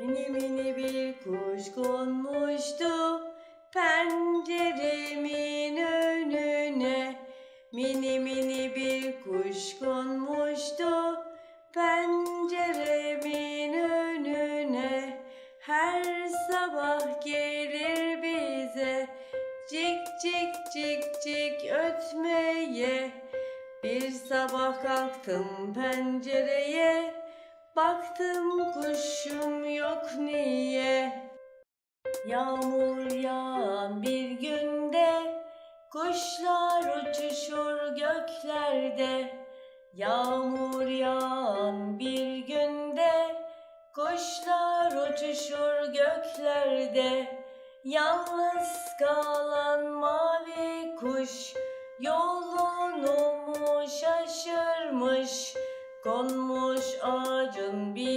Mini mini bir kuş konmuştu penceremin önüne. Mini mini bir kuş konmuştu penceremin önüne. Her sabah gelir bize cik cik cik cik ötmeye. Bir sabah kalktım pencereye Baktım Yağmur yağan bir günde Kuşlar uçuşur göklerde. Yağmur yağan bir günde Kuşlar uçuşur göklerde. Yalnız kalan mavi kuş Yolunu mu şaşırmış Konmuş ağacın biri